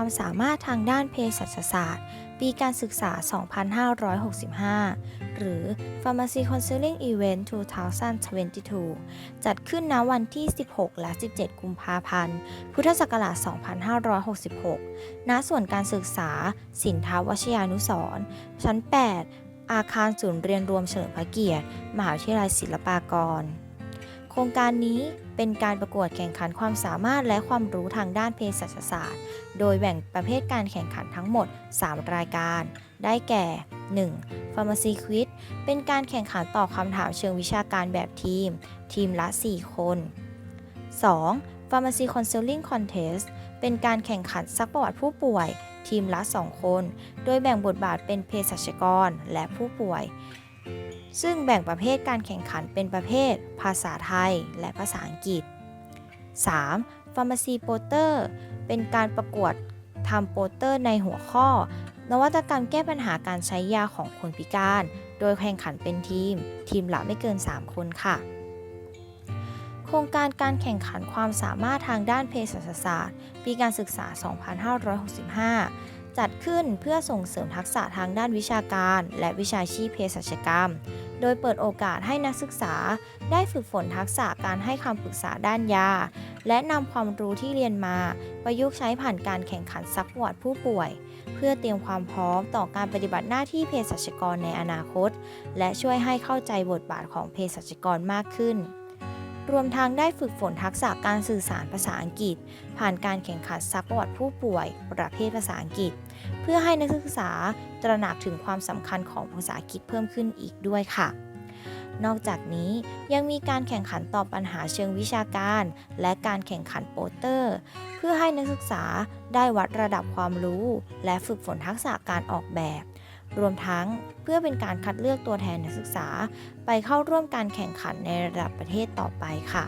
ความสามารถทางด้านเภสัชศาสตร์ ปีการศึกษา 2565 หรือ Pharmacy Counseling Event 2022 จัดขึ้นณวันที่ 16 และ 17 กุมภาพันธ์ พุทธศักราช 2566 ณ ส่วนการศึกษา สินทาวชยานุสรชั้น 8 อาคารศูนย์เรียนรวมเฉลิมพระเกียรติ มหาวิทยาลัยศิลปากร ครงการนี้เป็นการประกวดแข่งขันความสามารถและความรู้ทางด้านเภสัชศาสตร์ โดยแบ่งประเภทการแข่งขันทั้งหมด 3 รายการ ได้แก่ 1. Pharmacy Quiz เป็นการแข่งขันตอบคำถามเชิงวิชาการแบบทีม ทีมละ 4 คน 2. Pharmacy Counseling Contest เป็นการแข่งขันซักประวัติผู้ป่วย ทีมละ 2 คน โดยแบ่งบทบาทเป็นเภสัชกรและผู้ป่วย ซึ่งแบ่งประเภทการแข่งขันเป็นประเภท ภาษาไทย และภาษาอังกฤษ 3. Pharmacy Poster เป็นการประกวดทำโปสเตอร์ในหัวข้อ นวัตกรรมแก้ปัญหาการใช้ยาของคนพิการ โดยแข่งขันเป็นทีม ทีมละไม่เกิน 3 คนค่ะ โครงการการแข่งขันความสามารถทางด้านเภสัชศาสตร์ ปีการศึกษา 2565 จัดขึ้นเพื่อส่งเสริมทักษะทางด้านวิชาการ และวิชาชีพเภสัชกรรม โดยเปิดโอกาสให้นักศึกษาได้ฝึกฝนทักษะการให้คำปรึกษาด้านยา และนำความรู้ที่เรียนมา ประยุกต์ใช้ผ่านการแข่งขันซักประวัติผู้ป่วย เพื่อเตรียมความพร้อมต่อการปฏิบัติหน้าที่เภสัชกรในอนาคต และช่วยให้เข้าใจบทบาทของเภสัชกรมากขึ้น รวมทั้งได้ฝึกฝนทักษะการสื่อสารภาษาอังกฤษ ผ่านการแข่งขันซักประวัติผู้ป่วย ประเภทภาษาอังกฤษ เพื่อให้นักศึกษาตระหนักถึงความสำคัญของภาษาอังกฤษเพิ่มขึ้นอีกด้วยค่ะนอกจากนี้ยังมีการแข่งขันตอบปัญหาเชิงวิชาการ และการแข่งขันโปสเตอร์ เพื่อให้นักศึกษาได้วัดระดับความรู้ และฝึกฝนทักษะการออกแบบ รวมทั้งเพื่อเป็นการคัดเลือกตัวแทนนักศึกษา ไปเข้าร่วมการแข่งขันในระดับประเทศต่อไปค่ะ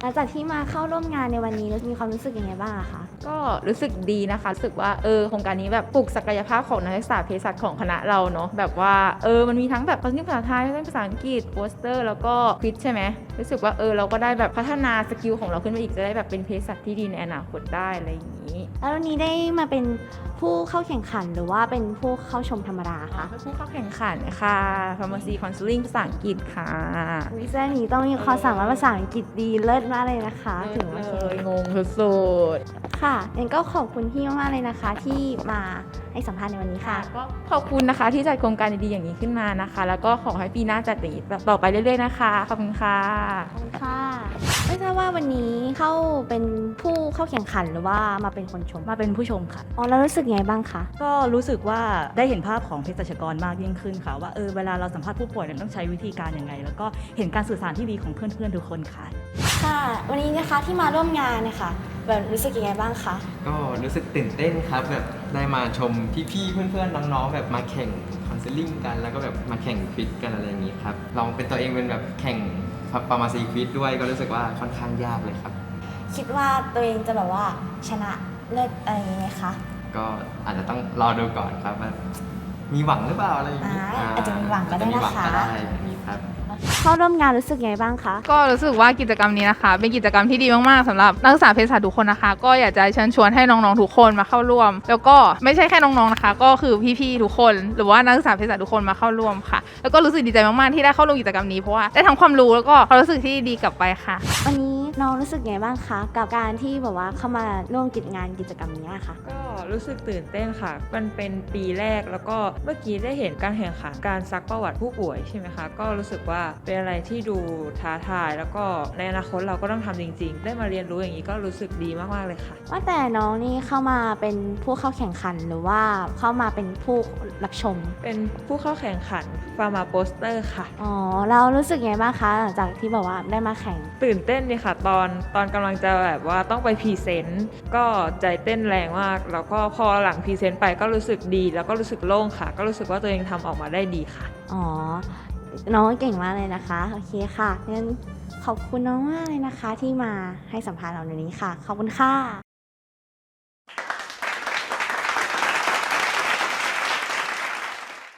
หลังจากที่มาเข้าร่วมงานในวันนี้มีความรู้สึกยังไงบ้างคะก็รู้สึกดีนะคะรู้สึกว่าเออโครงการนี้แบบปลุกศักยภาพของนักศึกษาเภสัชของคณะเราเนาะแบบว่าเออมันมีทั้งแบบภาษาภาษาไทยภาษาอังกฤษโปสเตอร์ แล้วก็ควิดใช่ไหมรู้สึกว่าเออเราก็ได้แบบพัฒนาสกิลของเราขึ้นไปอีกจะได้แบบเป็นเภสัชที่ดีในอนาคตได้อะไรอย่างนี้ แล้ววันนี้ได้มาเป็นผู้เข้าแข่งขันหรือว่าเป็นผู้เข้าชมธรรมดาคะเป็นผู้เข้าแข่งขันค่ะ Pharmacy Counseling ภาษาอังกฤษค่ะวิซ่นี้ต้องมีความสามารถภาษาอังกฤษดีเลิศมากเลยนะคะ ถึงมาเลแข่งยงงสุด ค่ะงั้นก็ขอบคุณพี่มากๆเลยนะคะ ที่มาให้สัมภาษณ์ในวันนี้ๆค่ะ ก็ขอบคุณนะคะที่จัดโครงการดีๆอย่างนี้ขึ้นมานะคะ แล้วก็ขอให้ปีหน้าจัดอย่างนี้ต่อไปเรื่อยๆนะคะขอบคุณค่ะขอบคุณค่ะ ไม่ทราบว่าวันนี้เข้าเป็นผู้เข้าแข่งขันหรือว่ามาเป็นคนชมมาเป็นผู้ชมค่ะ อ๋อแล้วรู้สึกไงบ้างคะก็รู้สึกว่าได้เห็นภาพของเภสัชกรมากยิ่งขึ้นค่ะ ว่าเออเวลาเราสัมภาษณ์ผู้ป่วยเนี่ยต้องใช้วิธีการยังไง แล้วก็เห็นการสื่อสารที่ดีของเพื่อนๆทุกคนค่ะ ค่ะ วันนี้นะคะที่มาร่วมงานนะคะ แบบรู้สึกยังไงบ้างคะก็รู้สึกตื่นเต้นครับแบบได้มาชมพี่ๆเพื่อนๆน้องๆแบบมาแข่งคอนเซลลิ่งกัน แล้วก็แบบมาแข่งควิดกันอะไรอย่างนี้ครับลองเป็นตัวเองเป็นแบบแข่งปามาซีควิดด้วยก็รู้สึกว่าค่อนข้างยากเลยครับ คิดว่าตัวเองจะแบบว่าชนะเลิศอะไรอย่างนี้ไหมคะก็อาจจะต้องรอดูก่อนครับว่ามีหวังหรือเปล่าอะไรอย่างนี้อ่าอาจจะมีหวังก็ได้อาจจมีหวังนะคะ เข้าร่วมงานรู้สึกไงบ้างคะ ก็รู้สึกว่ากิจกรรมนี้นะคะ เป็นกิจกรรมที่ดีมากๆสำหรับนักศึกษาเภสัชทุกคนนะคะ ก็อยากจะเชิญชวนให้น้องๆทุกคนมาเข้าร่วม แล้วก็ไม่ใช่แค่น้องๆนะคะ ก็คือพี่ๆทุกคน หรือว่านักศึกษาเภสัชทุกคนมาเข้าร่วมค่ะ แล้วก็รู้สึกดีใจมากๆที่ได้เข้าร่วมกิจกรรมนี้เพราะว่าได้ทั้งความรู้แล้วก็ความรู้สึกที่ดีกลับไปค่ะ วันนี้ น้องรู้สึกไงบ้างคะ กับการที่แบบว่าเข้ามาร่วมกิจงานกิจกรรมนี้ค่ะ ก็รู้สึกตื่นเต้นค่ะ มันเป็นปีแรกแล้วก็เมื่อกี้ได้เห็นการแข่งขันการซักประวัติผู้ป่วยใช่ไหมคะ ก็รู้สึกว่าเป็นอะไรที่ดูท้าทาย แล้วก็ในอนาคตเราก็ต้องทำจริง ๆ ได้มาเรียนรู้อย่างนี้ก็รู้สึกดีมากๆเลยค่ะ ว่าแต่น้องนี่เข้ามาเป็นผู้เข้าแข่งขันหรือว่าเข้ามาเป็นผู้รับชม เป็นผู้เข้าแข่งขันฟาร์มาโปสเตอร์ค่ะ อ๋อ เรารู้สึกไงบ้างคะหลังจากที่แบบว่าได้มาแข่ง ตื่นเต้นดีค่ะตอนตอนกำลังจะแบบว่าต้องไปพรีเซนต์ก็ใจเต้นแรงมาก แล้วก็พอหลังพรีเซนต์ไปก็รู้สึกดี แล้วก็รู้สึกโล่งค่ะ ก็รู้สึกว่าตัวเองทำออกมาได้ดีค่ะ อ๋อ น้องเก่งมากเลยนะคะ โอเคค่ะงั้นขอบคุณน้องมากเลยนะคะ ที่มาให้สัมภาษณ์เราในนี้ค่ะ ขอบคุณค่ะ